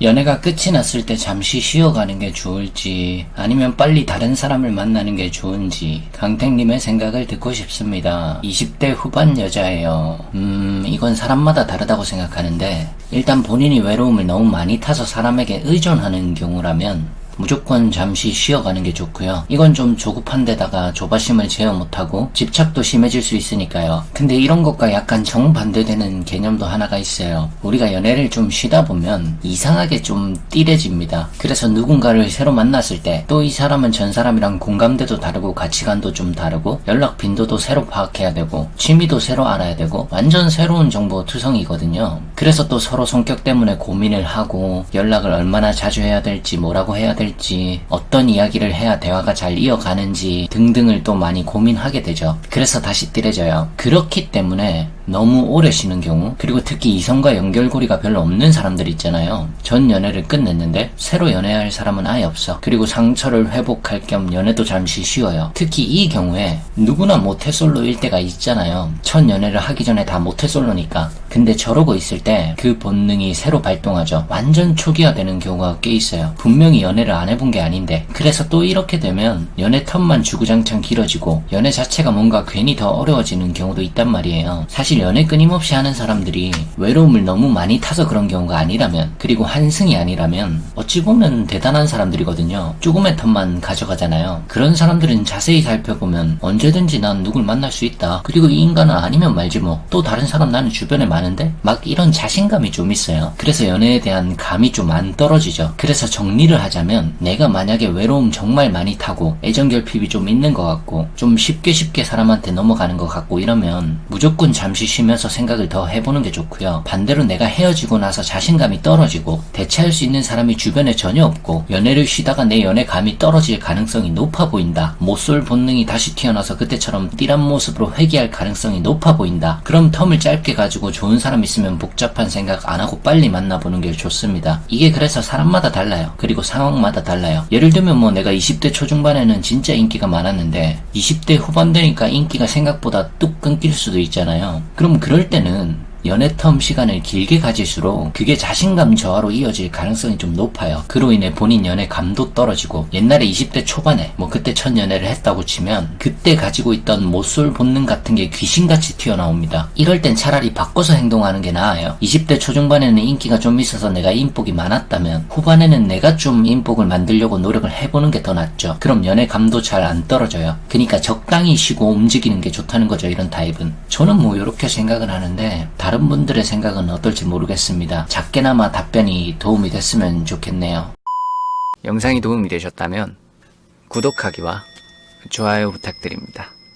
연애가 끝이 났을 때 잠시 쉬어가는 게 좋을지 아니면 빨리 다른 사람을 만나는 게 좋은지 강택님의 생각을 듣고 싶습니다. 20대 후반 여자예요. 음 이건 사람마다 다르다고 생각하는데 일단 본인이 외로움을 너무 많이 타서 사람에게 의존하는 경우라면 무조건 잠시 쉬어가는 게 좋고요. 이건 좀 조급한 데다가 조바심을 제어 못하고 집착도 심해질 수 있으니까요. 근데 이런 것과 약간 정반대되는 개념도 하나가 있어요. 우리가 연애를 좀 쉬다 보면 이상하게 좀 띠래집니다. 그래서 누군가를 새로 만났을 때 또 이 사람은 전 사람이랑 공감대도 다르고 가치관도 좀 다르고 연락 빈도도 새로 파악해야 되고 취미도 새로 알아야 되고 완전 새로운 정보 투성이거든요. 그래서 또 서로 성격 때문에 고민을 하고 연락을 얼마나 자주 해야 될지 뭐라고 해야 될지 어떤 이야기를 해야 대화가 잘 이어가는지 등등을 또 많이 고민하게 되죠. 그래서 다시 띠래져요. 그렇기 때문에 너무 오래 쉬는 경우 그리고 특히 이성과 연결고리가 별로 없는 사람들 있잖아요. 전 연애를 끝냈는데 새로 연애할 사람은 아예 없어. 그리고 상처를 회복할 겸 연애도 잠시 쉬어요. 특히 이 경우에 누구나 모태솔로일 때가 있잖아요. 첫 연애를 하기 전에 다 모태솔로니까. 근데 저러고 있을 때 그 본능이 새로 발동하죠. 완전 초기화되는 경우가 꽤 있어요. 분명히 연애를 안 해본 게 아닌데 그래서 또 이렇게 되면 연애 텀만 주구장창 길어지고 연애 자체가 뭔가 괜히 더 어려워지는 경우도 있단 말이에요. 사실 연애 끊임없이 하는 사람들이 외로움을 너무 많이 타서 그런 경우가 아니라면 그리고 한승이 아니라면 어찌 보면 대단한 사람들이거든요. 조금의 텀만 가져가잖아요. 그런 사람들은 자세히 살펴보면 언제든지 난 누굴 만날 수 있다. 그리고 이 인간은 아니면 말지 뭐. 또 다른 사람 나는 주변에 많은데 막 이런 자신감이 좀 있어요. 그래서 연애에 대한 감이 좀 안 떨어지죠. 그래서 정리를 하자면 내가 만약에 외로움 정말 많이 타고 애정 결핍이 좀 있는 것 같고 좀 쉽게 쉽게 사람한테 넘어가는 것 같고 이러면 무조건 잠시 쉬면서 생각을 더 해보는 게 좋고요. 반대로 내가 헤어지고 나서 자신감이 떨어지고 대체할 수 있는 사람이 주변에 전혀 없고 연애를 쉬다가 내 연애감이 떨어질 가능성이 높아 보인다. 못쏠 본능이 다시 튀어나와서 그때처럼 띠란 모습으로 회귀할 가능성이 높아 보인다. 그럼 텀을 짧게 가지고 좋은 사람 있으면 복잡한 생각 안 하고 빨리 만나보는 게 좋습니다. 이게 그래서 사람마다 달라요. 그리고 상황마다 달라요. 예를 들면 뭐 내가 20대 초중반에는 진짜 인기가 많았는데 20대 후반 되니까 인기가 생각보다 뚝 끊길 수도 있잖아요. 그럼 그럴 때는 연애 텀 시간을 길게 가질수록 그게 자신감 저하로 이어질 가능성이 좀 높아요. 그로 인해 본인 연애 감도 떨어지고 옛날에 20대 초반에 뭐 그때 첫 연애를 했다고 치면 그때 가지고 있던 모쏠 본능 같은 게 귀신같이 튀어나옵니다. 이럴 땐 차라리 바꿔서 행동하는 게 나아요. 20대 초중반에는 인기가 좀 있어서 내가 인복이 많았다면 후반에는 내가 좀 인복을 만들려고 노력을 해보는 게 더 낫죠. 그럼 연애 감도 잘 안 떨어져요. 그러니까 적당히 쉬고 움직이는 게 좋다는 거죠. 이런 타입은. 저는 뭐 이렇게 생각을 하는데 다른 분들의 생각은 어떨지 모르겠습니다. 작게나마 답변이 도움이 됐으면 좋겠네요. 영상이 도움이 되셨다면 구독하기와 좋아요 부탁드립니다.